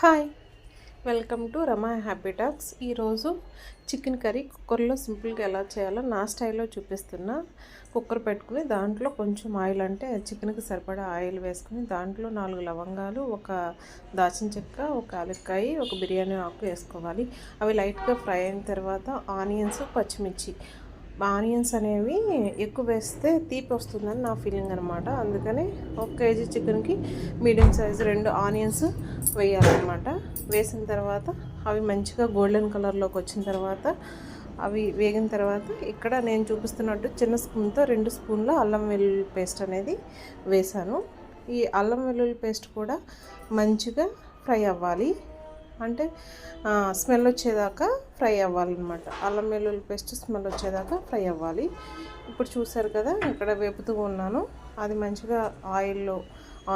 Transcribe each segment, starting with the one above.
Hi. Welcome to Rama happy talks. ఈరోజు chicken curry కుక్కర్లో సింపుల్గా ఎలా చేయాలో నా స్టైల్లో చూపిస్తున్నా. కుక్కర్ పెట్టుకుని దాంట్లో కొంచెం ఆయిల్ అంటే చికెన్కి సరిపడా ఆయిల్ వేసుకుని దాంట్లో నాలుగు లవంగాలు ఒక దాచిన చెక్క ఒక అలక్కాయ ఒక బిర్యానీ ఆకు వేసుకోవాలి. అవి లైట్గా ఫ్రై అయిన తర్వాత ఆనియన్స్ పచ్చిమిర్చి. ఆనియన్స్ అనేవి ఎక్కువ వేస్తే తీపి వస్తుందని నా ఫీలింగ్ అనమాట అందుకని ఒక కేజీ చికెన్కి మీడియం సైజు రెండు ఆనియన్స్ వేయాలన్నమాట. వేసిన తర్వాత అవి మంచిగా గోల్డెన్ కలర్లోకి వచ్చిన తర్వాత అవి వేగిన తర్వాత ఇక్కడ నేను చూపిస్తున్నట్టు చిన్న స్పూన్తో రెండు స్పూన్ల అల్లం వెల్లుల్లి పేస్ట్ అనేది వేసాను ఈ అల్లం వెల్లుల్లి పేస్ట్ కూడా మంచిగా ఫ్రై అవ్వాలి. అంటే స్మెల్ వచ్చేదాకా ఫ్రై అవ్వాలన్నమాట. అల్లం వెల్లుల్లి పేస్ట్ స్మెల్ వచ్చేదాకా ఫ్రై అవ్వాలి. ఇప్పుడు చూసారు కదా ఇక్కడ వేపుతూ ఉన్నాను. అది మంచిగా ఆయిల్లో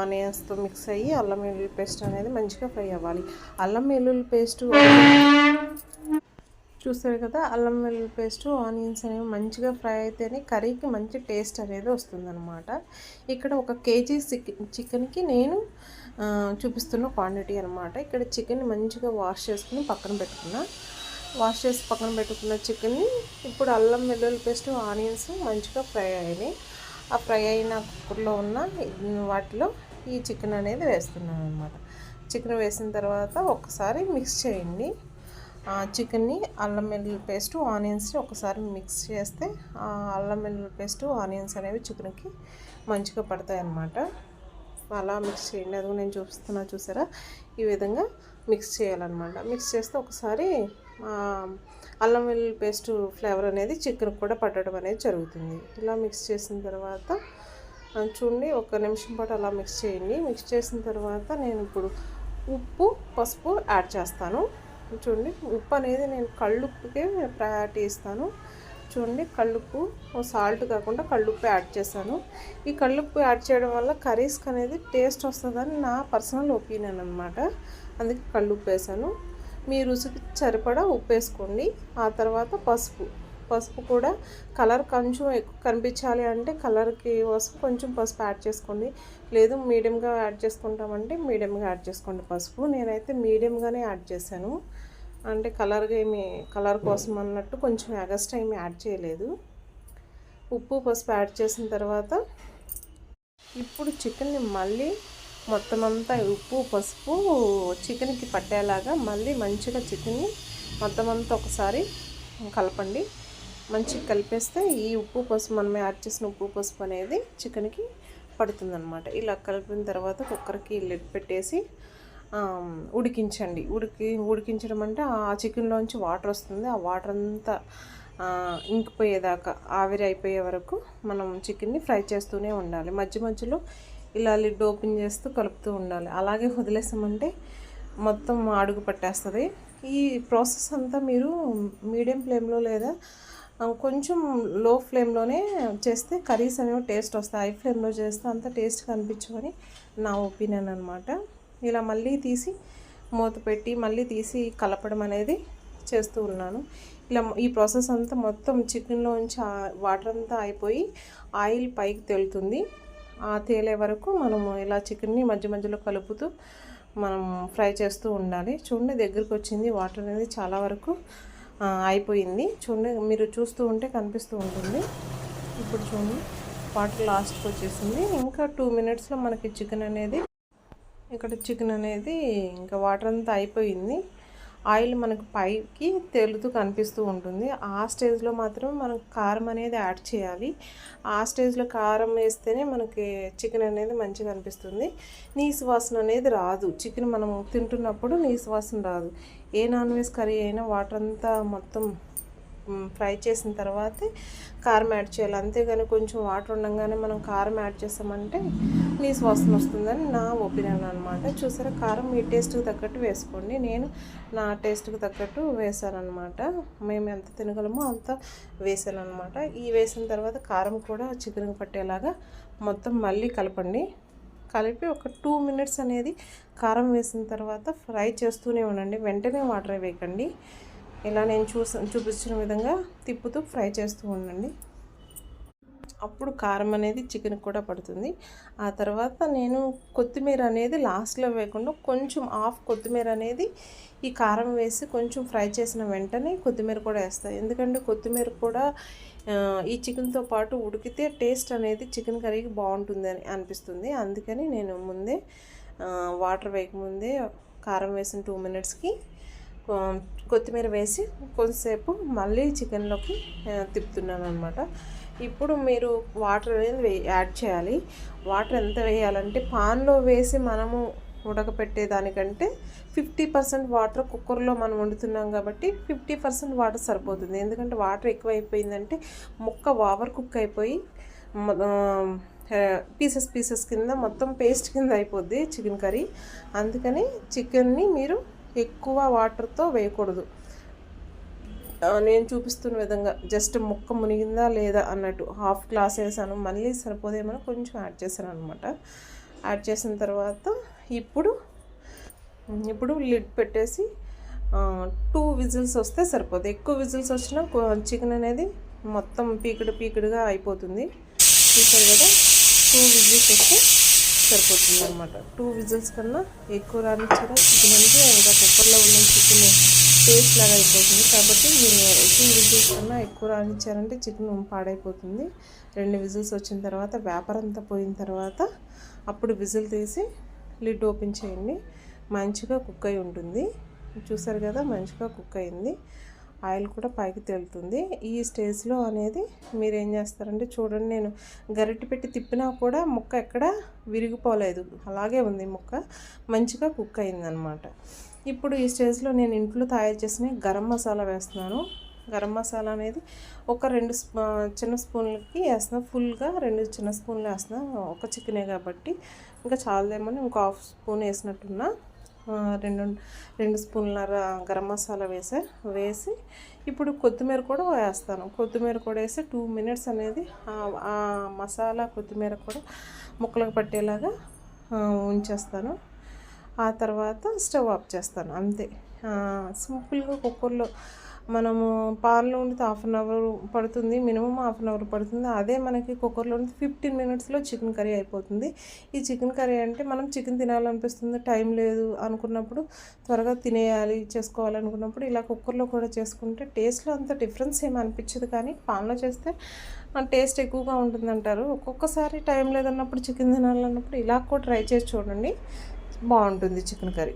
ఆనియన్స్తో మిక్స్ అయ్యి అల్లం వెల్లుల్లి పేస్ట్ అనేది మంచిగా ఫ్రై అవ్వాలి. అల్లం వెల్లుల్లి పేస్ట్ చూస్తారు కదా అల్లం వెల్లుల్లి పేస్ట్ ఆనియన్స్ అనేవి మంచిగా ఫ్రై అయితేనే కర్రీకి మంచి టేస్ట్ అనేది వస్తుందన్నమాట. ఇక్కడ ఒక కేజీ చికెన్కి నేను చూపిస్తున్న క్వాంటిటీ అనమాట ఇక్కడ చికెన్ మంచిగా వాష్ చేసుకుని పక్కన పెట్టుకున్నా. వాష్ చేసి పక్కన పెట్టుకున్న చికెన్ని ఇప్పుడు అల్లం వెల్లుల్లి పేస్ట్ ఆనియన్స్ మంచిగా ఫ్రై అయినాయి. ఆ ఫ్రై అయిన కుక్కర్లో ఉన్న వాటిలో ఈ చికెన్ అనేది వేస్తున్నాను అనమాట చికెన్ వేసిన తర్వాత ఒకసారి మిక్స్ చేయండి. చికెన్ని అల్లం వెల్లుల్లి పేస్ట్ ఆనియన్స్ని ఒకసారి మిక్స్ చేస్తే అల్లం వెల్లుల్లి పేస్ట్ ఆనియన్స్ అనేవి చికెన్కి మంచిగా పడతాయి అన్నమాట అలా మిక్స్ చేయండి. అది నేను చూపిస్తున్నా చూసారా? ఈ విధంగా మిక్స్ చేయాలన్నమాట. మిక్స్ చేస్తే ఒకసారి అల్లం వెల్లుల్లి పేస్ట్ ఫ్లేవర్ అనేది చికెన్ కూడా పట్టడం అనేది జరుగుతుంది. ఇలా మిక్స్ చేసిన తర్వాత చూడండి ఒక నిమిషం పాటు అలా మిక్స్ చేయండి. మిక్స్ చేసిన తర్వాత నేను ఇప్పుడు ఉప్పు పసుపు యాడ్ చేస్తాను. చూడండి ఉప్పు అనేది నేను కళ్ళుప్పుకే ప్రయారిటీ ఇస్తాను చూడండి కళ్ళుప్పు సాల్ట్ కాకుండా కళ్ళుప్పు యాడ్ చేశాను. ఈ కళ్ళుప్పు యాడ్ చేయడం వల్ల కర్రీస్కి అనేది టేస్ట్ వస్తుందని నా పర్సనల్ ఒపీనియన్ అనమాట అందుకే కళ్ళుప్పు వేసాను మీ రుచికి సరిపడా ఉప్పు వేసుకోండి. ఆ తర్వాత పసుపు. పసుపు కూడా కలర్ కొంచెం ఎక్కువ కనిపించాలి అంటే కలర్కి కోసం కొంచెం పసుపు యాడ్ చేసుకోండి. లేదు మీడియంగా యాడ్ చేసుకుంటామంటే మీడియంగా యాడ్ చేసుకోండి పసుపు. నేనైతే మీడియంగానే యాడ్ చేశాను. అంటే కలర్గా ఏమి కలర్ కోసం అన్నట్టు కొంచెం ఎగస్ట్రా ఏమి యాడ్ చేయలేదు. ఉప్పు పసుపు యాడ్ చేసిన తర్వాత ఇప్పుడు చికెన్ని మళ్ళీ మొత్తం అంతా ఉప్పు పసుపు చికెన్కి పట్టేలాగా మళ్ళీ మంచిగా చికెన్ని మొత్తం అంతా ఒకసారి కలపండి. మంచిగా కలిపేస్తే ఈ ఉప్పు పసుపు మనం యాడ్ చేసిన ఉప్పు పసుపు అనేది చికెన్కి పడుతుందన్నమాట. ఇలా కలిపిన తర్వాత కుక్కర్కి లిడ్ పెట్టేసి ఉడికించండి. ఉడికి ఉడికించడం అంటే ఆ చికెన్లోంచి వాటర్ వస్తుంది. ఆ వాటర్ అంతా ఇంకిపోయేదాకా ఆవిరి అయిపోయే వరకు మనం చికెన్ని ఫ్రై చేస్తూనే ఉండాలి. మధ్య మధ్యలో ఇలా లిడ్ ఓపెన్ చేస్తూ కలుపుతూ ఉండాలి. అలాగే వదిలేసామంటే మొత్తం అడుగు పట్టేస్తుంది. ఈ ప్రాసెస్ అంతా మీరు మీడియం ఫ్లేమ్లో లేదా కొంచెం లో ఫ్లేమ్లోనే చేస్తే కర్రీస్ అనేవి టేస్ట్ వస్తాయి. హై ఫ్లేమ్లో చేస్తే అంత టేస్ట్ కనిపించమని నా ఒపీనియన్ అనమాట ఇలా మళ్ళీ తీసి మూత పెట్టి మళ్ళీ తీసి కలపడం అనేది చేస్తూ ఉన్నాను. ఇలా ఈ ప్రాసెస్ అంతా మొత్తం చికెన్లోంచి వాటర్ అంతా అయిపోయి ఆయిల్ పైకి తేలుతుంది. ఆ తేలే వరకు మనము ఇలా చికెన్ని మధ్య మధ్యలో కలుపుతూ మనం ఫ్రై చేస్తూ ఉండాలి. చూడండి దగ్గరికి వచ్చింది వాటర్ అనేది చాలా వరకు అయిపోయింది. చూడండి మీరు చూస్తూ ఉంటే కనిపిస్తూ ఉంటుంది. ఇప్పుడు చూడండి వాటర్ లాస్ట్కి వచ్చేసింది. ఇంకా టూ మినిట్స్లో మనకి చికెన్ అనేది ఇక్కడ చికెన్ అనేది ఇంకా వాటర్ అంతా అయిపోయింది. ఆయిల్ మనకు పైకి తేలుతూ కనిపిస్తూ ఉంటుంది. ఆ స్టేజ్లో మాత్రం మనం కారం అనేది యాడ్ చేయాలి. ఆ స్టేజ్లో కారం వేస్తేనే మనకి చికెన్ అనేది మంచిగా అనిపిస్తుంది. నీసు వాసన అనేది రాదు. చికెన్ మనం తింటున్నప్పుడు నీసు వాసన రాదు. ఏ నాన్ వెజ్ కర్రీ అయినా వాటర్ అంతా మొత్తం ఫ్రై చేసిన తర్వాత కారం యాడ్ చేయాలి. అంతేగాని కొంచెం వాటర్ ఉండగానే మనం కారం యాడ్ చేసామంటే నీసు వాసన వస్తుందని నా ఒపీనియన్ అనమాట చూసారా? కారం మీ టేస్ట్కి తగ్గట్టు వేసుకోండి. నేను నా టేస్ట్కి తగ్గట్టు వేసానమాట మేము ఎంత తినగలమో అంత వేసాను అనమాట ఈ వేసిన తర్వాత కారం కూడా చికెన్ పట్టేలాగా మొత్తం మళ్ళీ కలపండి. కలిపి ఒక టూ మినిట్స్ అనేది కారం వేసిన తర్వాత ఫ్రై చేస్తూనే ఉండండి. వెంటనే వాటర్ వేయకండి. ఇలా నేను చూస చూపించిన విధంగా తిప్పుతూ ఫ్రై చేస్తూ ఉండండి. అప్పుడు కారం అనేది చికెన్ కూడా పడుతుంది. ఆ తర్వాత నేను కొత్తిమీర అనేది లాస్ట్లో వేయకుండా కొంచెం హాఫ్ కొత్తిమీర అనేది ఈ కారం వేసి కొంచెం ఫ్రై చేసిన వెంటనే కొత్తిమీర కూడా వేస్తాను ఎందుకంటే కొత్తిమీర కూడా ఈ చికెన్తో పాటు ఉడికితే టేస్ట్ అనేది చికెన్ కర్రీకి బాగుంటుంది అని అనిపిస్తుంది. అందుకని నేను ముందే వాటర్ వేయకముందే కారం వేసిన టూ మినిట్స్కి కొత్తిమీర వేసి కొంతసేపు మళ్ళీ చికెన్లోకి తిప్పుతున్నాను అనమాట ఇప్పుడు మీరు వాటర్ అనేది వే- యాడ్ చేయాలి. వాటర్ ఎంత వేయాలంటే పాన్లో వేసి మనము ఉడకపెట్టేదానికంటే ఫిఫ్టీ పర్సెంట్ వాటర్ కుక్కర్లో మనం వండుతున్నాం కాబట్టి ఫిఫ్టీ పర్సెంట్ వాటర్ సరిపోతుంది. ఎందుకంటే వాటర్ ఎక్కువ అయిపోయిందంటే ముక్క ఓవర్ కుక్ అయిపోయి పీసెస్ పీసెస్ కింద మొత్తం పేస్ట్ కింద అయిపోద్ది చికెన్ కర్రీ. అందుకని చికెన్ని మీరు ఎక్కువ వాటర్తో వేయకూడదు. నేను చూపిస్తున్న విధంగా జస్ట్ ముక్క మునిగిందా లేదా అన్నట్టు హాఫ్ గ్లాస్ వేసాను. మళ్ళీ సరిపోదేమో కొంచెం యాడ్ చేశాను అనమాట యాడ్ చేసిన తర్వాత ఇప్పుడు ఇప్పుడు లిడ్ పెట్టేసి టూ విజిల్స్ వస్తే సరిపోతుంది ఎక్కువ విజిల్స్ వచ్చినా చికెన్ అనేది మొత్తం పీకిడు పీకిడుగా అయిపోతుంది. చూసారు కదా? టూ విజిల్స్ వస్తే సరిపోతుంది అనమాట టూ విజిల్స్ కన్నా ఎక్కువ రానిచ్చారా? చికెన్ అంటే ఇంకా కుక్కర్లో ఉన్న చికెన్ టేస్ట్ లాగా అయిపోతుంది. కాబట్టి మీరు టూ విజిల్స్ కన్నా ఎక్కువ రానిచ్చారంటే చికెన్ పాడైపోతుంది. రెండు విజిల్స్ వచ్చిన తర్వాత వేపర్ అంతా పోయిన తర్వాత అప్పుడు విజిల్ తీసి లిడ్ ఓపెన్ చేయండి. మంచిగా కుక్ అయి ఉంటుంది. చూసారు కదా మంచిగా కుక్ అయింది. ఆయిల్ కూడా పైకి తేలుతుంది. ఈ స్టేజ్లో అనేది మీరు ఏం చేస్తారంటే చూడండి నేను గరిటె పెట్టి తిప్పినా కూడా ముక్క ఎక్కడ విరిగిపోలేదు. అలాగే ఉంది ముక్క. మంచిగా కుక్ అయిందనమాట ఇప్పుడు ఈ స్టేజ్లో నేను ఇంట్లో తయారు చేసిన గరం మసాలా వేస్తున్నాను. గరం మసాలా అనేది ఒక రెండు స్పూ చిన్న స్పూన్లకి వేస్తున్నాను ఫుల్గా రెండు చిన్న స్పూన్లు వేస్తున్నాను ఒక చికెనే కాబట్టి. ఇంకా చాలదేమని ఇంకో హాఫ్ స్పూన్ వేసినట్టున్నా. రెండు రెండు స్పూన్లర గరం మసాలా వేసా వేసి ఇప్పుడు కొత్తిమీర కూడా వేస్తాను. కొత్తిమీర కూడా వేసి టూ మినిట్స్ అనేది ఆ- మసాలా కొత్తిమీర కూడా ముక్కలకు పట్టేలాగా ఉంచేస్తాను. ఆ తర్వాత స్టవ్ ఆఫ్ చేస్తాను అంతే. సింపుల్గా కుక్కర్లో మనము పాలలో ఉండితే హాఫ్ అన్ అవర్ పడుతుంది మినిమం హాఫ్ అన్ అవర్ పడుతుంది. అదే మనకి కుక్కర్లో ఉంటే ఫిఫ్టీన్ మినిట్స్లో చికెన్ కర్రీ అయిపోతుంది. ఈ చికెన్ కర్రీ అంటే మనం చికెన్ తినాలనిపిస్తుంది టైం లేదు అనుకున్నప్పుడు త్వరగా తినేయాలి చేసుకోవాలనుకున్నప్పుడు ఇలా కుక్కర్లో కూడా చేసుకుంటే టేస్ట్లో అంత డిఫరెన్స్ ఏమి అనిపించదు. కానీ పాన్లో చేస్తే టేస్ట్ ఎక్కువగా ఉంటుందంటారు. ఒక్కొక్కసారి టైం లేదన్నప్పుడు చికెన్ తినాలన్నప్పుడు ఇలా కూడా ట్రై చేసి చూడండి. బాగుంటుంది చికెన్ కర్రీ.